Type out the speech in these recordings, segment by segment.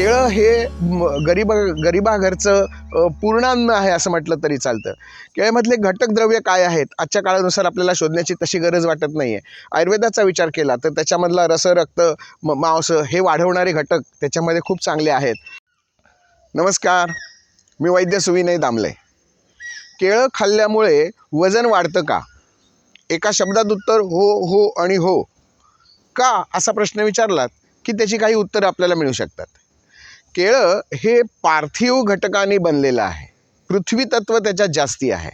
केळं हे म- गरिबा गरिबाघरचं पूर्णान्न आहे असं म्हटलं तरी चालतं. केळमधले घटक द्रव्य काय आहेत? आजच्या काळानुसार आपल्याला शोधण्याची तशी गरज वाटत नाही आहे आयुर्वेदाचा विचार केला तर त्याच्यामधला रस रक्त म- मांस हे वाढवणारे घटक त्याच्यामध्ये खूप चांगले आहेत. नमस्कार मी वैद्य सुविनय दामले. केळं खाल्ल्यामुळे वजन वाढतं का? एका शब्दात उत्तर हो हो आणि हो. का? असा प्रश्न विचारलात की त्याची काही उत्तरं आपल्याला मिळू शकतात. केळं हे पार्थिव घटकाने बनलेलं आहे. पृथ्वी तत्व त्याच्यात जास्ती आहे.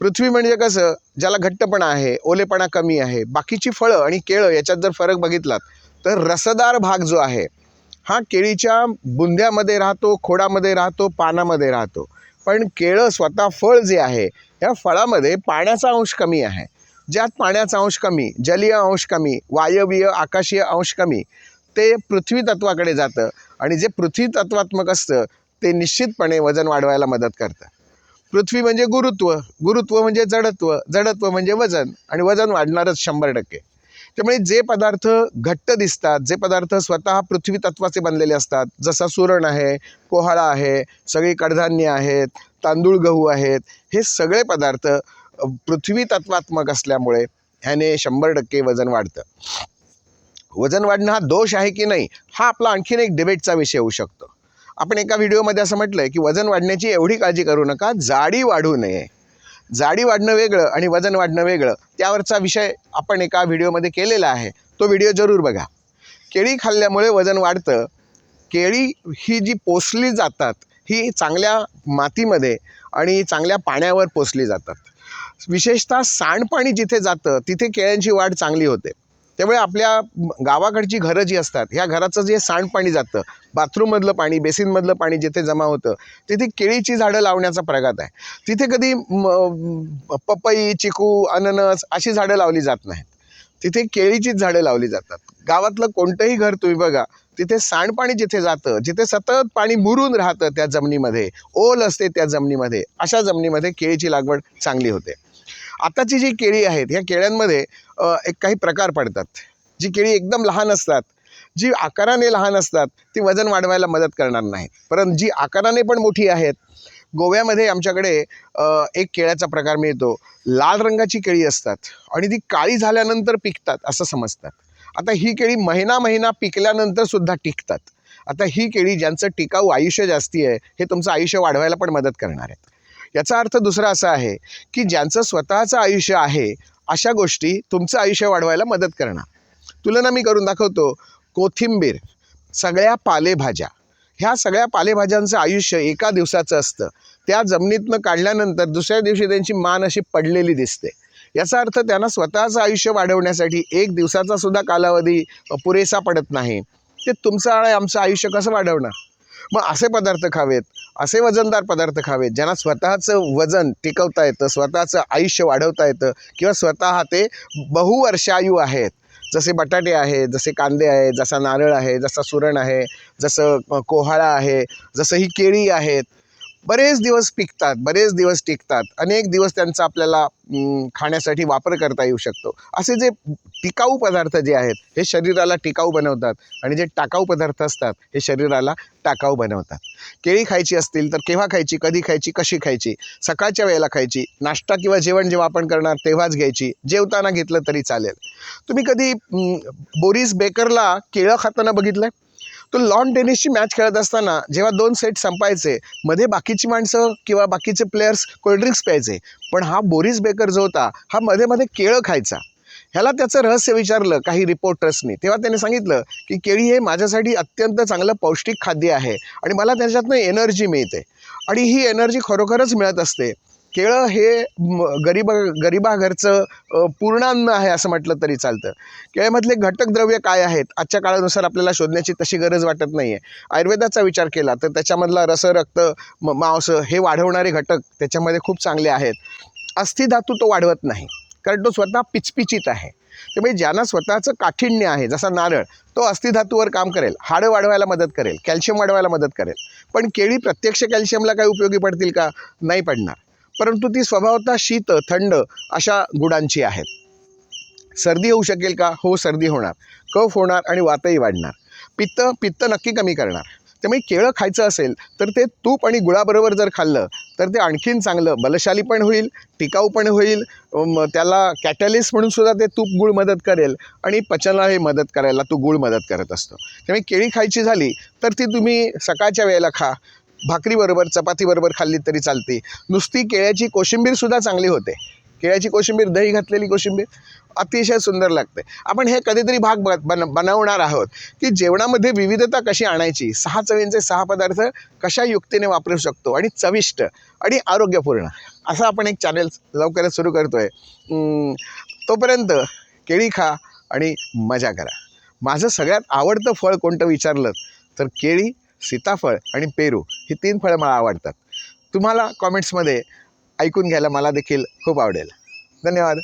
पृथ्वी म्हणजे कसं? ज्याला घट्टपणा आहे ओलेपणा कमी आहे बाकीची फळं आणि केळं याच्यात जर फरक बघितलात तर रसदार भाग जो आहे हा केळीच्या बुंध्यामध्ये राहतो खोडामध्ये राहतो पानामध्ये राहतो. पण केळं स्वतः फळ जे आहे या फळामध्ये पाण्याचा अंश कमी आहे. ज्यात पाण्याचा अंश कमी जलीय अंश कमी वायवीय आकाशीय अंश कमी ते पृथ्वी तत्वाकडे जातं आणि जे पृथ्वी तत्वात्मक असतं ते निश्चितपणे वजन वाढवायला मदत करतं. पृथ्वी म्हणजे गुरुत्व गुरुत्व म्हणजे जडत्व जडत्व म्हणजे वजन आणि वजन वाढणारच शंभर टक्के. त्यामुळे जे पदार्थ घट्ट दिसतात जे पदार्थ स्वतः पृथ्वी तत्वाचे बनलेले असतात जसा सुरण आहे कोहाळा आहे सगळी कडधान्य आहेत तांदूळ गहू आहेत हे सगळे पदार्थ पृथ्वी तत्वात्मक असल्यामुळे ह्याने शंभर टक्के वजन वाढतं. वजन वाढणं हा दोष आहे की नाही हा आपला आणखीन एक डिबेटचा विषय होऊ शकतो. आपण एका व्हिडिओमध्ये असं म्हटलं आहे की वजन वाढण्याची एवढी काळजी करू नका जाडी वाढू नये. जाडी वाढणं वेगळं आणि वजन वाढणं वेगळं त्यावरचा विषय आपण एका व्हिडिओमध्ये केलेला आहे. तो व्हिडिओ जरूर बघा. केळी खाल्ल्यामुळे वजन वाढतं. केळी ही जी पोसली जातात ही चांगल्या मातीमध्ये आणि चांगल्या पाण्यावर पोसली जातात. विशेषतः सांडपाणी जिथे जातं तिथे केळ्यांची वाढ चांगली होते. त्यामुळे आपल्या गावाकडची घरं जी असतात ह्या घराचं जे सांडपाणी जातं बाथरूममधलं पाणी बेसिनमधलं पाणी जिथे जमा होतं तिथे केळीची झाडं लावण्याचा प्रघात आहे. तिथे कधी पपई चिकू अननस अशी झाडं लावली जात नाहीत. तिथे केळीचीच झाडं लावली जातात. गावातलं कोणतंही घर तुम्ही बघा तिथे सांडपाणी जिथे जातं जिथे सतत पाणी मुरून राहतं त्या जमिनीमध्ये ओल असते त्या जमिनीमध्ये अशा जमिनीमध्ये केळीची लागवड चांगली होते. आताची जी केळी आहेत ह्या केळ्यांमध्ये एक काही प्रकार पडतात. जी केळी एकदम लहान असतात जी आकाराने लहान असतात ती वजन वाढवायला मदत करणार नाहीत. परंतु जी आकाराने पण मोठी आहेत गोव्यामध्ये आमच्याकडे एक केळ्याचा प्रकार मिळतो. लाल रंगाची केळी असतात आणि ती काळी झाल्यानंतर पिकतात असं समजतात. आता ही केळी महिना महिना पिकल्यानंतर सुद्धा टिकतात. आता ही केळी ज्यांचं टिकाऊ आयुष्य जास्ती आहे हे तुमचं आयुष्य वाढवायला पण मदत करणार आहेत. याचा अर्थ दुसरा असा आहे की ज्यांचं स्वतःचं आयुष्य आहे अशा गोष्टी तुमचं आयुष्य वाढवायला मदत करणार. तुलना मी करून दाखवतो कोथिंबीर सगळ्या पालेभाज्या. ह्या सगळ्या पालेभाज्यांचं आयुष्य एका दिवसाचं असतं. त्या जमिनीतनं काढल्यानंतर दुसऱ्या दिवशी त्यांची मान अशी पडलेली दिसते. याचा अर्थ त्यांना स्वतःचं आयुष्य वाढवण्यासाठी एक दिवसाचा सुद्धा कालावधी पुरेसा पडत नाही. ते तुमचं आणि आमचं आयुष्य कसं वाढवणार? मग असे पदार्थ खावेत. असे वजनदार पदार्थ खावेत ज्यांना स्वतःचं वजन टिकवता येतं स्वतःचं आयुष्य वाढवता येतं किंवा स्वतः ते बहुवर्षायू आहेत. जसे बटाटे आहेत जसे कांदे आहेत जसा नारळ आहे जसा सुरण आहे जसं कोहाळा आहे जसं ही केळी आहेत. बरेच दिवस पिकतात बरेच दिवस टिकतात. अनेक दिवस त्यांचा आपल्याला खाण्यासाठी वापर करता येऊ शकतो. असे जे टिकाऊ पदार्थ जे आहेत हे शरीराला टिकाऊ बनवतात आणि जे टाकाऊ पदार्थ असतात हे शरीराला टाकाऊ बनवतात. केळी खायची असतील तर केव्हा खायची कधी खायची कशी खायची? सकाळच्या वेळेला खायची नाश्ता किंवा जेवण जेव्हा आपण करणार तेव्हाच घ्यायची जेवताना घेतलं तरी चालेल. तुम्ही कधी बोरिस बेकरला केळं खाताना बघितलं तो लॉन टेनिसची मॅच खेळत असताना जेव्हा दोन सेट संपायचे मध्ये बाकीची माणसं किंवा बाकीचे प्लेयर्स कोल्ड्रिंक्स प्यायचे. पण हा बोरिस बेकर जो होता हा मध्ये मध्ये केळं खायचा. ह्याला त्याचं रहस्य विचारलं काही रिपोर्टर्सनी तेव्हा त्याने सांगितलं की केळी हे माझ्यासाठी अत्यंत चांगलं पौष्टिक खाद्य आहे आणि मला त्याच्यातनं एनर्जी मिळते. आणि ही एनर्जी खरोखरच मिळत असते. केळं हे म- गरिबाघरचं पूर्णान्न आहे असं म्हटलं तरी चालतं. केळ्यामधले घटक द्रव्य काय आहेत? आजच्या काळानुसार आपल्याला शोधण्याची तशी गरज वाटत नाही आहे आयुर्वेदाचा विचार केला तर त्याच्यामधला रस रक्त म- मांस हे वाढवणारे घटक त्याच्यामध्ये खूप चांगले आहेत. अस्थिधातू तो वाढवत नाही. कारण तो स्वतः पिचपिचित आहे. त्यामुळे ज्यांना स्वतःचं काठिण्य आहे जसा नारळ तो अस्थिधातूवर काम करेल. हाडं वाढवायला मदत करेल. कॅल्शियम वाढवायला मदत करेल. पण केळी प्रत्यक्ष कॅल्शियमला काही उपयोगी पडतील का? नाही पडणार. परंतु ती स्वभावतः शीत थंड अशा गुणांची आहेत सर्दी होऊ शकेल का? हो सर्दी होणार. कफ होणार आणि वातही वाढणार. पित्त पित्त नक्की कमी करणार. त्यामुळे केळं खायचं असेल तर ते तूप आणि गुळाबरोबर जर खाल्लं तर ते आणखीन चांगलं. बलशाली पण होईल टिकाऊ पण होईल. त्याला कॅटॅलिस म्हणून सुद्धा ते तूप गुळ मदत करेल आणि पचनालाही मदत करायला तो गुळ मदत करत असतो. त्यामुळे केळी खायची झाली तर ती तुम्ही सकाळच्या वेळेला खा. भाकरीबरोबर चपातीबरोबर खाल्ली तरी चालते. नुसती केळ्याची कोशिंबीरसुद्धा चांगली होते. केळ्याची कोशिंबीर दही घातलेली कोशिंबीर अतिशय सुंदर लागते. आपण हे कधीतरी भाग बन बनवणार आहोत की जेवणामध्ये विविधता कशी आणायची सहा चवींचे सहा पदार्थ कशा युक्तीने वापरू शकतो आणि चविष्ट आणि आरोग्यपूर्ण असं आपण एक चॅनल लवकरच सुरू करतो आहे तोपर्यंत केळी खा आणि मजा करा. माझं सगळ्यात आवडतं फळ कोणतं विचारलं तर केळी सीताफळ आणि पेरू ही तीन फळं मला आवडतात. तुम्हाला कॉमेंट्समध्ये ऐकून घ्यायला मला देखील खूप आवडेल. धन्यवाद.